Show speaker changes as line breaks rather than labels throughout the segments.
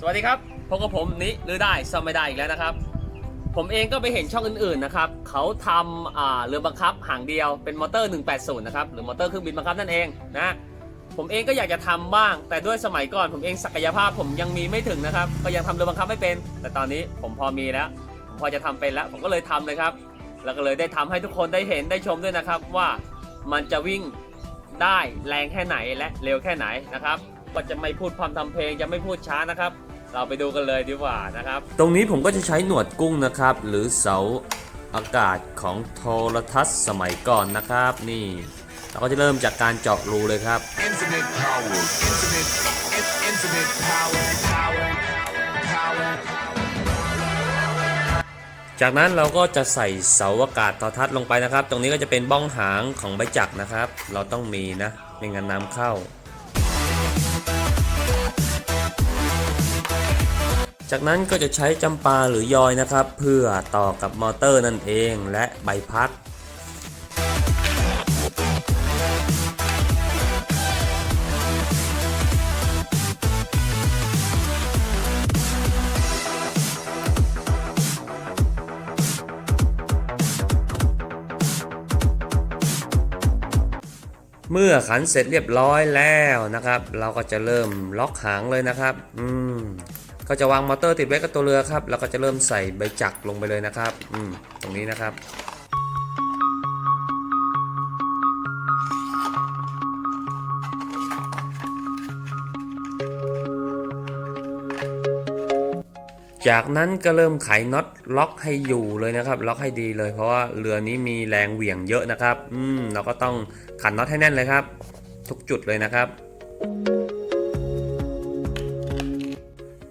สวัสดีครับพบกับผมนิหรือได้ซ่อมไม่ได้อีกแล้วนะครับ ผมเองก็ไปเห็นช่องอื่นๆนะครับเขาทำเรือบังคับหางเดียวเป็นมอเตอร์ 180 นะครับหรือมอเตอร์เครื่องบินบังคับนั่นเองนะผมเองก็อยากจะทำบ้าง แต่ด้วยสมัยก่อนผมเองศักยภาพผมยังมีไม่ถึงนะครับ ก็ยังทำเรือบังคับไม่เป็น แต่ตอนนี้ผมพอมีแล้วผมพอจะทำเป็นแล้ว ผมก็เลยทำเลยครับ แล้วก็เลยได้ทำให้ทุกคนได้เห็นได้ชมด้วยนะครับ ว่ามันจะวิ่งได้แรงแค่ไหนและเร็วแค่ไหนนะครับ ก็จะไม่พูดพร่ำทำเพลงจะไม่พูดช้านะครับ เราไปดูกันเลยดีกว่านะครับ ตรงนี้ผมก็จะใช้หนวดกุ้งนะครับ หรือเสาอากาศของโทรทัศน์สมัยก่อนนะครับ นี่ เราก็จะเริ่มจากการเจาะรูเลยครับ
Infinite power. Infinite. in- Infinite power. Power. Power.
จากนั้นเราก็จะใส่เสาอากาศโทรทัศน์ลงไปนะครับ ตรงนี้ก็จะเป็นบ้องหางของใบจักรนะครับ เราต้องมีนะไม่งั้นน้ำเข้า จากนั้นก็จะใช้จำปาหรือยอยนะครับ เพื่อต่อกับมอเตอร์นั่นเองและใบพัด เมื่อขันเสร็จเรียบร้อยแล้วนะครับ เราก็จะเริ่มล็อกหางเลยนะครับ อืมก็จะวางมอเตอร์ติดไว้กับตัวเรือครับ แล้วก็จะเริ่มใส่ใบจักรลงไปเลยนะครับ อืม ตรงนี้นะครับ จากนั้นก็เริ่มไขน็อตล็อกให้อยู่เลยนะครับ ล็อกให้ดีเลย เพราะว่าเรือนี้มีแรงเหวี่ยงเยอะนะครับ อืมเราก็ต้องขันน็อตให้แน่นเลยครับ ทุกจุดเลยนะครับ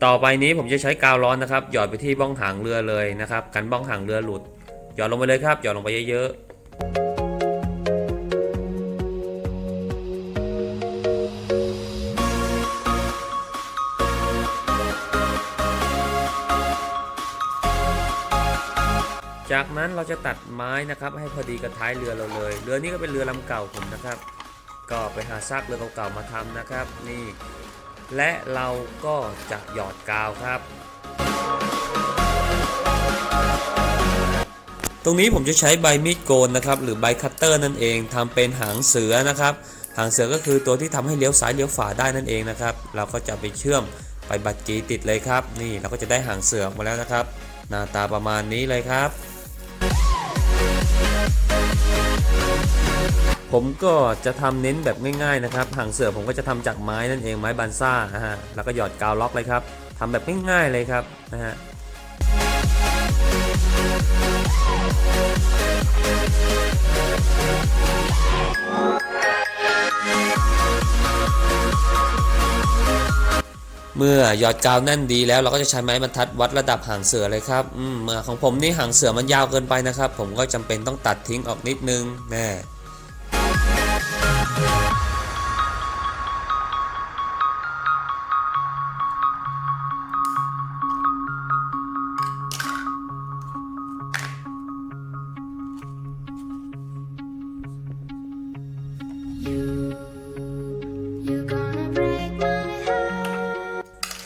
ต่อไปนี้ผมจะใช้กาวร้อนนะครับ หยอดไปที่บ้องหางเรือเลยนะครับ กันบ้องหางเรือหลุด หยอดลงไปเลยครับ หยอดลงไปเยอะๆ จากนั้นเราจะตัดไม้นะครับ ให้พอดีกับท้ายเรือเราเลย เรือนี้ก็เป็นเรือลำเก่าผมนะครับ ก็ไปหาซากเรือเก่าๆมาทำนะครับ นี่ และเราก็จะหยอดกาวครับ ตรงนี้ผมจะใช้ใบมีดโกนนะครับ หรือใบคัตเตอร์นั่นเองทำเป็นหางเสือนะครับ หางเสือก็คือตัวที่ทำให้เลี้ยวซ้ายเลี้ยวขวาได้นั่นเองนะครับ เราก็จะไปเชื่อมไปบัตรกีติดเลยครับ นี่เราก็จะได้หางเสือมาแล้วนะครับ หน้าตาประมาณนี้เลยครับ ผมก็จะทำเน้นแบบง่ายๆนะครับหางเสือผมก็จะทำจากไม้นั่นเองไม้บันซ่านะฮะแล้วก็หยอดกาวล็อกเลยครับทำแบบง่ายๆเลยครับนะฮะเมื่อหยอดกาวแน่นดีแล้วเราก็จะใช้ไม้บรรทัดวัดระดับหางเสือเลยครับอืมเมื่อของผมนี่หางเสือมันยาวเกินไปนะครับ ผมก็จำเป็นต้องตัดทิ้งออกนิดนึงแน่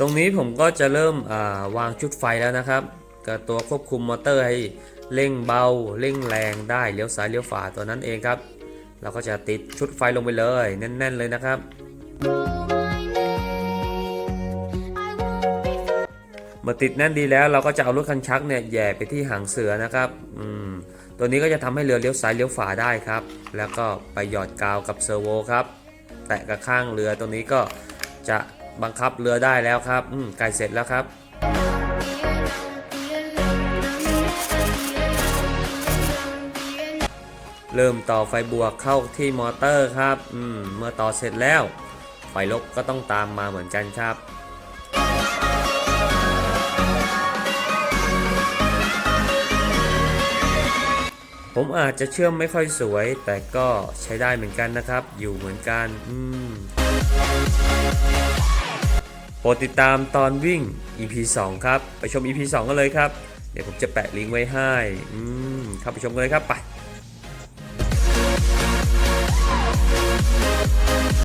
ตรงนี้ผมก็จะเริ่มาวางชุดไฟแล้วนะครับกับตัวควบคุมมอเตอร์ให้เร่งเบาเร่งแรงได้เลี้ยวซ้ายเลี้ยวขวาตัวนั้นเองครับ เราก็จะติดชุดไฟลงไปเลย แน่น ๆ เลยนะครับ เมื่อติดแน่นดีแล้วเราก็จะเอารถคันชักเนี่ยแย่ไปที่หางเสือนะครับอืมตัวนี้ก็จะทำให้เรือเลี้ยวซ้ายเลี้ยวขวาได้ครับ แล้วก็ไปหยอดกาวกับเซอร์โวครับ แตะกับข้างเรือตรงนี้ก็จะ บังคับเรือได้แล้วครับ อืมใกล้เสร็จแล้วครับ เริ่มต่อไฟบวกเข้าที่มอเตอร์ครับ อืม เมื่อต่อเสร็จแล้ว ไฟลบก็ต้องตามมาเหมือนกันครับผมอาจจะเชื่อมไม่ค่อยสวย แต่ก็ใช้ได้เหมือนกันนะครับ อยู่เหมือนกัน อืม โปรดติดตามตอนวิ่ง EP 2 ครับ ไปชม EP 2 กันเลยครับ เดี๋ยวผมจะแปะลิงก์ไว้ให้ อืม เข้าไปชมกันเลยครับ ไป